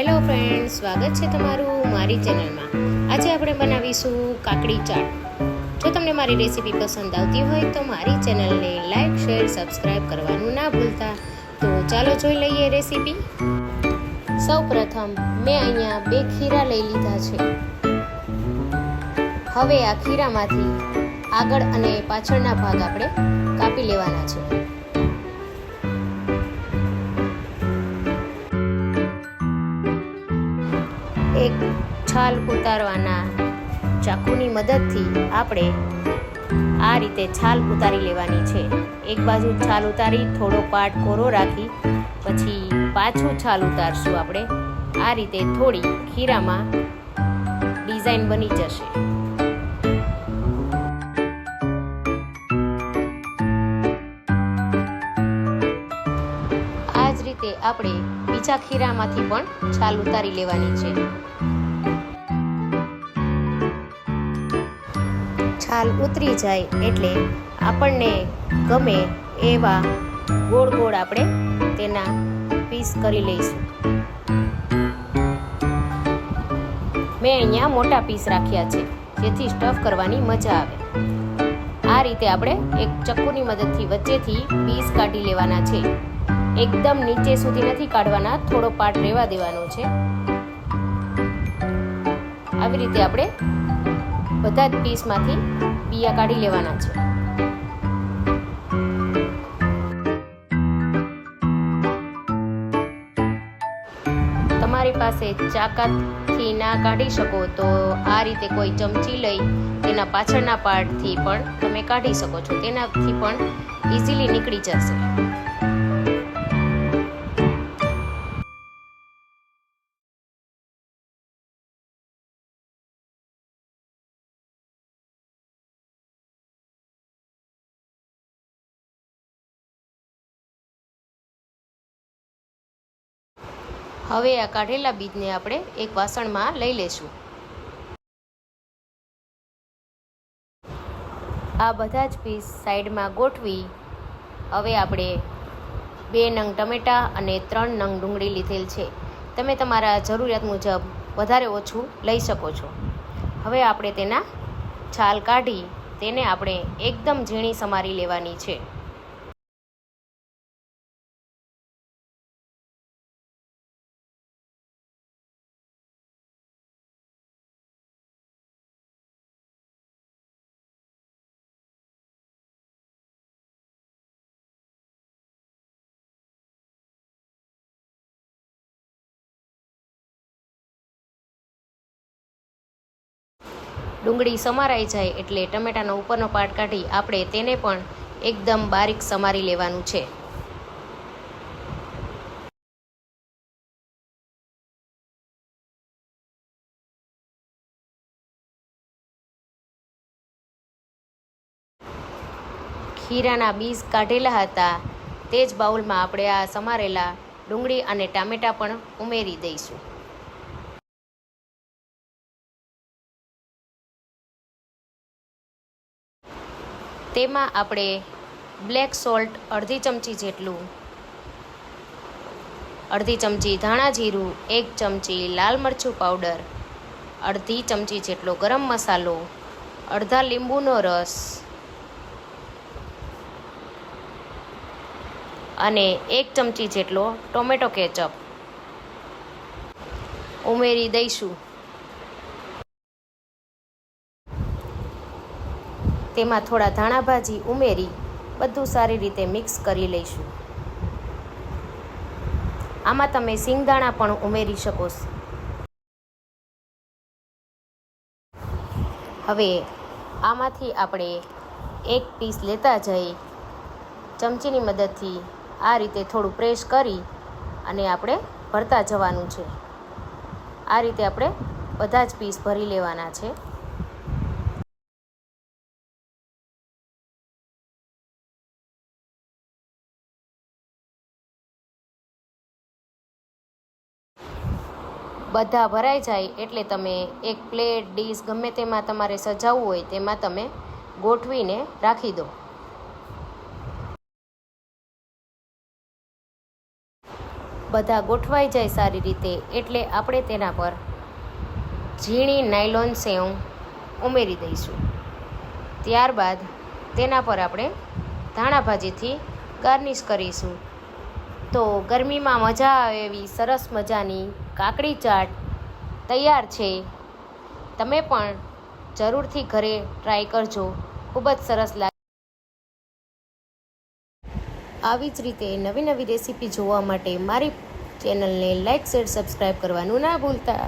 Hello friend સ્વાગત છે તમારું મારી ચેનલમાં આજે આપણે બનાવીશું કાકડી ચાટ. જો તમને મારી રેસીપી પસંદ આવતી હોય તો મારી ચેનલને લાઈક શેર સબસ્ક્રાઈબ કરવાનું ના ભૂલતા. તો ચાલો જોઈ લઈએ રેસીપી સૌ પ્રથમ મેં અહીંયા બે ખીરા લઈ લીધા છે. હવે આ ખીરામાંથી આગળ અને પાછળના ભાગ આપણે કાપી લેવાના છે. એક છાલ ઉતારવાના ચાકુની મદદથી આપણે આ રીતે છાલ ઉતારી લેવાની છે. એક બાજુ છાલ ઉતારી, થોડો પાટ કોરો રાખી, પછી પાછું છાલ ઉતારશું આપણે. આ રીતે થોડી ખીરામાં ડિઝાઇન બની જશે. આ જ રીતે આપણે બીજા ખીરામાંથી પણ છાલ ઉતારી લેવાની છે. છાલ ઉતરી જાય એટલે આપણને ગમે એવા ગોળ ગોળ આપણે તેના પીસ કરી લઈશું. મેં અહીંયા મોટા પીસ રાખ્યા છે, જેથી સ્ટફ કરવાની મજા આવે. આ રીતે આપણે એક ચક્કુની મદદથી વચ્ચેથી પીસ કાઢી લેવાના છે. એકદમ નીચે સુધી નથી કાઢવાના, થોડો પાર્ટ રહેવા દેવાનો છે. આવી રીતે આપણે બધા જ પીસમાંથી બિયા કાઢી લેવાના છે. તમારી પાસે ચાકાથી ના કાઢી શકો તો આ રીતે કોઈ ચમચી લઈ તેના પાછળના પાર્ટથી પણ તમે કાઢી શકો છો. તેનાથી પણ ઇઝીલી નીકળી જશે. હવે આ કાઢેલા બીજને આપણે એક વાસણમાં લઈ લેશું. આ બધા જ પીસ સાઈડમાં ગોઠવી હવે આપણે બે નંગ ટમેટાં અને ત્રણ નંગ ડુંગળી લીધેલ છે. તમે તમારા જરૂરિયાત મુજબ વધારે ઓછું લઈ શકો છો. હવે આપણે તેના છાલ કાઢી તેને આપણે એકદમ ઝીણી સમારી લેવાની છે. ડુંગળી સમારાઈ જાય એટલે ટમેટાનો ઉપરનો પાર્ટ કાઢી આપણે તેને પણ એકદમ બારીક સમારી લેવાનું છે. ખીરાના બીજ કાઢેલા હતા. તે જ બાઉલમાં આપણે આ સમારેલા ડુંગળી અને ટામેટાં પણ ઉમેરી દઈશું. તેમાં આપણે બ્લેક સોલ્ટ અડધી ચમચી જેટલું, અડધી ચમચી ધાણા જીરું, એક ચમચી લાલ મરચું પાવડર, અડધી ચમચી જેટલો ગરમ મસાલો, અડધા લીંબુનો રસ અને એક ચમચી જેટલો ટોમેટો કેચઅપ. ઉમેરી દઈશું. તેમાં થોડા ધાણા ભાજી ઉમેરી, બધું સારી રીતે મિક્સ કરી લઈશું. આમાં તમે સિંગદાણા પણ ઉમેરી શકો હવે આમાંથી આપણે એક પીસ લેતા જઈ, ચમચીની મદદથી આ રીતે થોડું પ્રેસ કરી અને આપણે ભરતા જવાનું છે. આ રીતે આપણે બધા જ પીસ ભરી લેવાના છે. બધા ભરાઈ જાય એટલે તમે એક પ્લેટ ડીશ ગમે તેમાં તમારે સજાવવું હોય તેમાં તમે ગોઠવીને રાખી દો. બધા ગોઠવાઈ જાય સારી રીતે એટલે આપણે તેના પર ઝીણી નાયલોન સેવ ઉમેરી દઈશું. ત્યારબાદ તેના પર આપણે ધાણા ભાજીથી ગાર્નિશ કરીશું. તો ગરમીમાં મજા આવે એવી સરસ મજાની કાકડી ચાટ તૈયાર છે. તમે પણ જરૂરથી ઘરે ટ્રાય કરજો. ખૂબ જ સરસ લાગે. આવી જ રીતે નવી નવી રેસીપી જોવા માટે મારી ચેનલને લાઇક શેર સબસ્ક્રાઈબ કરવાનું ના ભૂલતા.